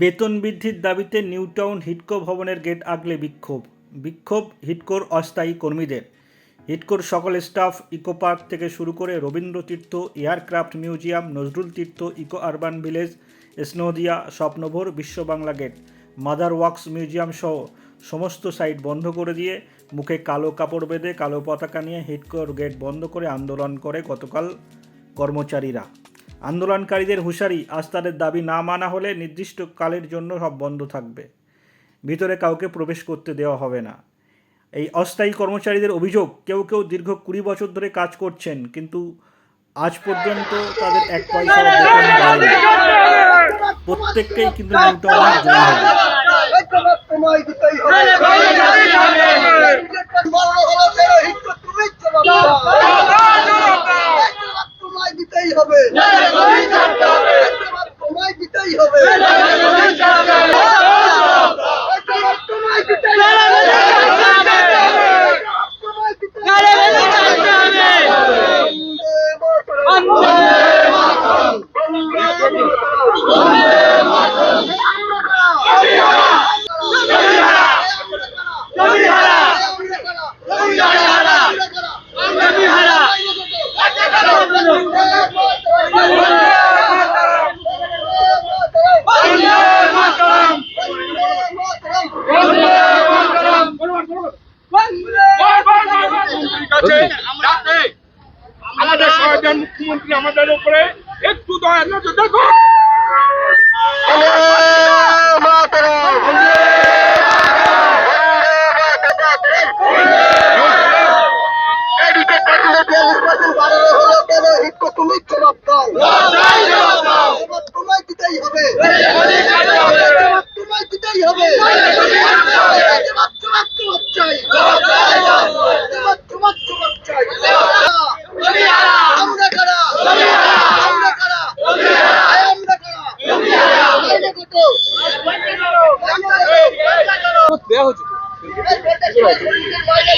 বেতন বৃদ্ধির দাবিতে নিউটাউন হিডকো ভবনের গেট আগলে বিক্ষোভ। বিক্ষোভ হিডকোর অস্থায়ী কর্মীদের। হিডকোর সকল স্টাফ ইকো পার্ক থেকে শুরু করে Rabindratirtha aircraft museum, Nazrul Tirtha, eco urban village, স্নোদিয়া, Swapnabhor, Biswa Bangla gate, mother wax museum সহ সমস্ত সাইট বন্ধ করে দিয়ে মুখে কালো কাপড় বেঁধে কালো পতাকা নিয়ে হিটকোর গেট বন্ধ করে আন্দোলন করে গতকাল কর্মচারীরা। আন্দোলনকারীদের হুঁশিয়ারি আজ তাদের দাবি না মানা হলে নির্দিষ্ট কালের জন্য সব বন্ধ থাকবে। ভিতরে কাউকে প্রবেশ করতে দেওয়া হবে না। এই অস্থায়ী কর্মচারীদের অভিযোগ কেউ কেউ দীর্ঘ কুড়ি বছর ধরে কাজ করছেন কিন্তু আজ পর্যন্ত তাদের এক পয়সা বেতন বাড়েনি প্রত্যেককেই কিন্তু জন্য হবে ঐক্যমত তোমায় দিতেই হবে। বড় হলো তেরো হিট্টো তুমিই জবাব দাও। ঐক্যমত তোমায় দিতেই হবে। ঐক্যমত তোমায় দিতেই হবে। ঐক্যমত তোমায় দিতেই হবে। ঐক্যমত তোমায় দিতেই হবে। বন্দে মাতরম। বন্দে মাতরম। বন্দে কাছে যাতে আমাদের সহায়তার আমাদের উপরে? একটু দয়া নজর দেখুন তোমায় দিতেই হবে। তোমায় দিতেই হবে। দেওয়া হচ্ছে বাইরে